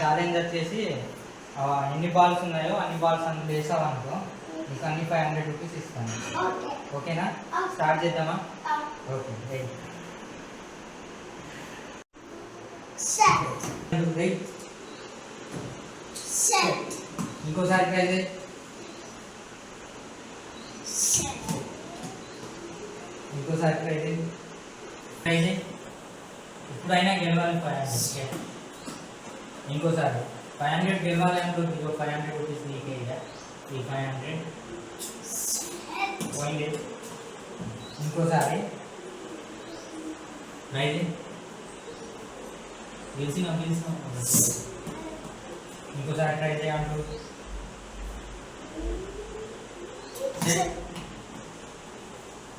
Challenge వచ్చేసి ఆ, ఎన్ని బాల్స్ ఉన్నాయో అన్ని బాల్స్ అన్ని వేసావు అనుకో నీకు అన్ని ఫైవ్ హండ్రెడ్ రూపీస్ ఇస్తాను. ఓకే. ఓకేనా? స్టార్ట్ చేద్దామా? ఓకే రైట్ రైట్ ఇంకోసారి ట్రై చేయి. సెట్ ఇంకోసారి ట్రై చేయి. ట్రై చేయి. ఇప్పుడైనా గెలవాలి ఫైవ్ హండ్రెడ్ ఇంకోసారి ఫైవ్ హండ్రెడ్ గెలవాలి అనుకో ఇంకో ఫైవ్ హండ్రెడ్ రూపీస్ నీకే ఇక ఈ ఫైవ్ హండ్రెడ్ పోయింది. ఇంకోసారి. ట్రై చేయి గెలిచిన గెలిచిన. ఇంకోసారి ట్రై చేయంటూ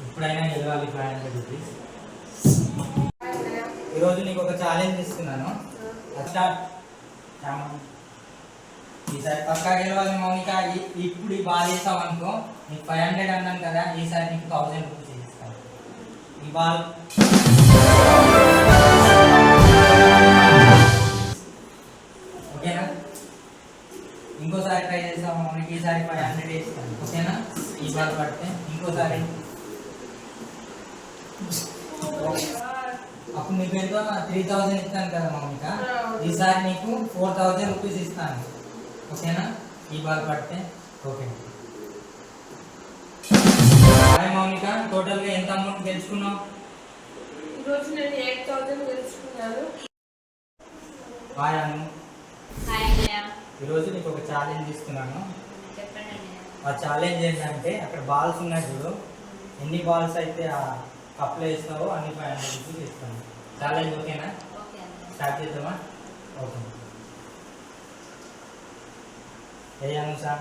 ఇప్పుడైనా గెలవాలి ఫైవ్ హండ్రెడ్ రూపీస్ ఈరోజు నీకు ఒక ఛాలెంజ్ ఇస్తున్నాను. అట్లా ఈసారి పక్కా గెలవాలి మౌనిక. ఇప్పుడు ఈ బాల్ వేసావు అనుకో నీకు ఫైవ్ హండ్రెడ్ అన్నాను కదా ఈసారి నీకు థౌసండ్ రూపీస్ ఇస్తాను ఈ బాల్. ఓకేనా? ఇంకోసారి ట్రై చేస్తాం మౌనికి? ఈసారి ఫైవ్ హండ్రెడ్ ఇస్తాను ఓకేనా? ఈ బాల్ పడితే ఇంకోసారి. అప్పుడు నీకు ఎంతో త్రీ థౌజండ్ ఇస్తాను కదా మౌనిక ఈసారి నీకు ఫోర్ థౌజండ్ రూపీస్ ఇస్తాను. ఓకేనా? ఈ బాల్ పడితే. ఓకే. హాయ్ మౌనిక టోటల్గా ఎంత అమౌంట్ గెలుచుకున్నావు? ఈరోజు నేను ఎయిట్ థౌసండ్ గెలుచుకున్నాను. హాయ్ అను. హాయ్ అన్నయ్య. ఈరోజు నీకు ఒక ఛాలెంజ్ ఇస్తున్నాను. ఆ ఛాలెంజ్ ఏంటంటే అక్కడ బాల్స్ ఉన్నాయి చూడు. ఎన్ని బాల్స్ అయితే ఆ కప్లో వేస్తావో అన్ని ఫైవ్ హండ్రెడ్ రూపీస్ ఇస్తాను ఛాలెంజ్ ఓకేనా స్టార్ట్ చేద్దామా? ఓకే. ఏ అనుసా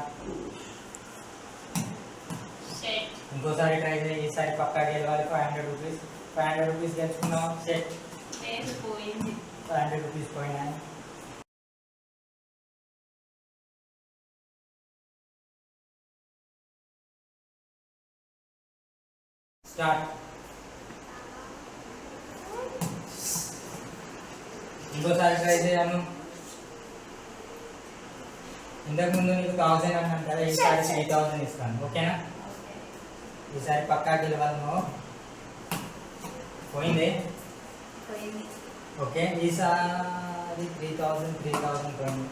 షర్ట్ ఇంకోసారి ట్రై చేయి ఈసారి పక్కా గెలవాలి. Five hundred rupees five hundred rupees గెలుచుకున్నాం set five hundred rupees పోయినాయి స్టార్ట్ ఇంకోసారి ట్రై చేయను. ఇంతకు ముందు నీకు థౌసండ్ అన్నాను కదా ఈసారి త్రీ థౌసండ్ ఇస్తాను. ఓకేనా? ఓకే ఈసారి పక్కా గెలవాలి నువ్వు. పోయింది? ఓకే ఈసారి త్రీ థౌసండ్ త్రీ థౌసండ్ పోయింది.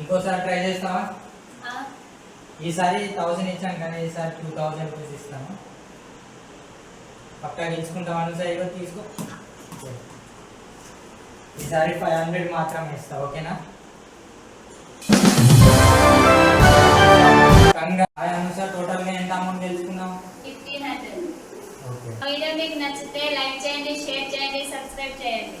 ఇంకోసారి ట్రై చేస్తావా? ఈసారి థౌసండ్ ఇచ్చాను కానీ ఈసారి టూ థౌసండ్ రూపీస్ ఇస్తాను. పక్కా గెలుచుకుంటాం ఇగో తీసుకో. ఈసారి ఫైవ్ హండ్రెడ్ మాత్రమే ఇస్తా ఓకేనా? అనుసార్ టోటల్గా ఎంత అమౌంట్ వీడియో మీకు నచ్చితే లైక్ చేయండి షేర్ చేయండి సబ్స్క్రైబ్ చేయండి.